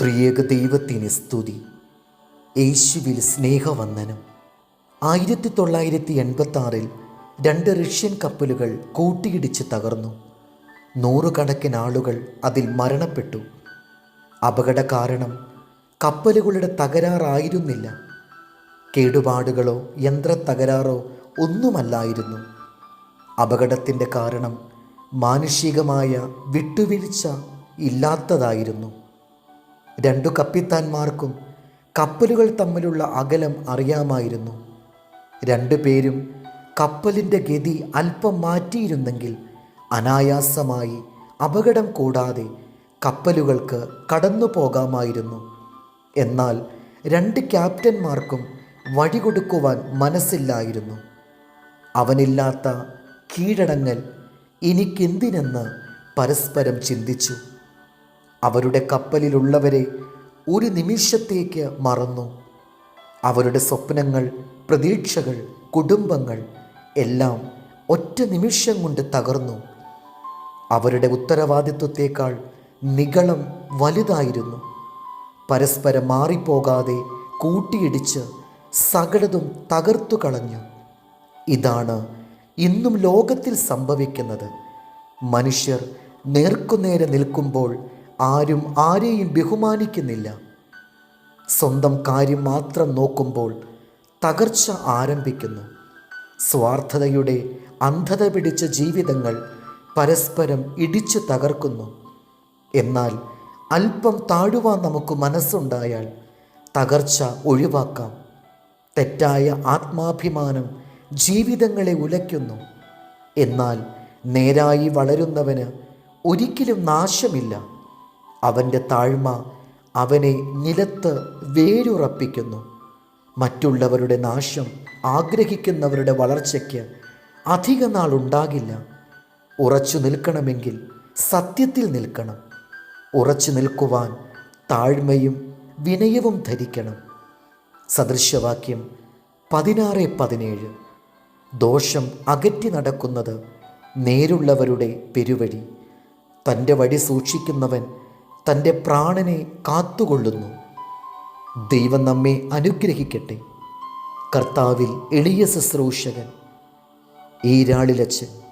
ത്രിയേക ദൈവത്തിന് സ്തുതി. യേശുവിൽ സ്നേഹവന്ദനം. ആയിരത്തി തൊള്ളായിരത്തി എൺപത്തി രണ്ട് റഷ്യൻ കപ്പലുകൾ കൂട്ടിയിടിച്ച് തകർന്നു. നൂറുകണക്കിന് ആളുകൾ അതിൽ മരണപ്പെട്ടു. അപകട കാരണം കപ്പലുകളുടെ തകരാറായിരുന്നില്ല. കേടുപാടുകളോ യന്ത്ര തകരാറോ ഒന്നുമല്ലായിരുന്നു. അപകടത്തിന്റെ കാരണം മാനുഷികമായ വിട്ടുവീഴ്ച ഇല്ലാത്തതായിരുന്നു. രണ്ടു കപ്പിത്താന്മാർക്കും കപ്പലുകൾ തമ്മിലുള്ള അകലം അറിയാമായിരുന്നു. രണ്ടു പേരും കപ്പലിന്റെ ഗതി അല്പം മാറ്റിയിരുന്നെങ്കിൽ അനായാസമായി അപകടം കൂടാതെ കപ്പലുകൾക്ക് കടന്നു പോകാമായിരുന്നു. എന്നാൽ രണ്ട് ക്യാപ്റ്റന്മാർക്കും വഴി കൊടുക്കുവാൻ മനസ്സില്ലായിരുന്നു. അവനില്ലാത്ത കീഴടങ്ങൽ എനിക്കെന്തിനെന്ന് പരസ്പരം ചിന്തിച്ചു. അവരുടെ കപ്പലിലുള്ളവരെ ഒരു നിമിഷത്തേക്ക് മറന്നു. അവരുടെ സ്വപ്നങ്ങൾ പ്രതീക്ഷകൾ കുടുംബങ്ങൾ എല്ലാം ഒറ്റ നിമിഷം കൊണ്ട് തകർന്നു. അവരുടെ ഉത്തരവാദിത്വത്തേക്കാൾ നികളം വലുതായിരുന്നു. പരസ്പരം മാറിപ്പോകാതെ കൂട്ടിയിടിച്ച് സകലതും തകർത്തു കളഞ്ഞു. ഇതാണ് ഇന്നും ലോകത്തിൽ സംഭവിക്കുന്നത്. മനുഷ്യർ നേർക്കുനേരെ നിൽക്കുമ്പോൾ ആരും ആരെയും ബഹുമാനിക്കുന്നില്ല. സ്വന്തം കാര്യം മാത്രം നോക്കുമ്പോൾ തകർച്ച ആരംഭിക്കുന്നു. സ്വാർത്ഥതയുടെ അന്ധത പിടിച്ച ജീവിതങ്ങൾ പരസ്പരം ഇടിച്ചു തകർക്കുന്നു. എന്നാൽ അല്പം താഴുവാൻ നമുക്ക് മനസ്സുണ്ടായാൽ തകർച്ച ഒഴിവാക്കാം. തെറ്റായ ആത്മാഭിമാനം ജീവിതങ്ങളെ ഉലയ്ക്കുന്നു. എന്നാൽ നേരായി വളരുന്നവന് ഒരിക്കലും നാശമില്ല. അവന്റെ താഴ്മ അവനെ നിലത്ത് വേരുറപ്പിക്കുന്നു. മറ്റുള്ളവരുടെ നാശം ആഗ്രഹിക്കുന്നവരുടെ വളർച്ചയ്ക്ക് അധിക നാൾ ഉണ്ടാകില്ല. ഉറച്ചു നിൽക്കണമെങ്കിൽ സത്യത്തിൽ നിൽക്കണം. ഉറച്ചു നിൽക്കുവാൻ താഴ്മയും വിനയവും ധരിക്കണം. സദൃശവാക്യം പതിനാറ് പതിനേഴ്. ദോഷം അകറ്റി നടക്കുന്നത് നേരുള്ളവരുടെ പെരുവഴി. തന്റെ വഴി സൂക്ഷിക്കുന്നവൻ തന്റെ പ്രാണനെ കാത്തുകൊള്ളുന്നു. ദൈവം നമ്മെ അനുഗ്രഹിക്കട്ടെ. കർത്താവിൽ എളിയ ശുശ്രൂഷകൻ ഈരാളിലച്ചൻ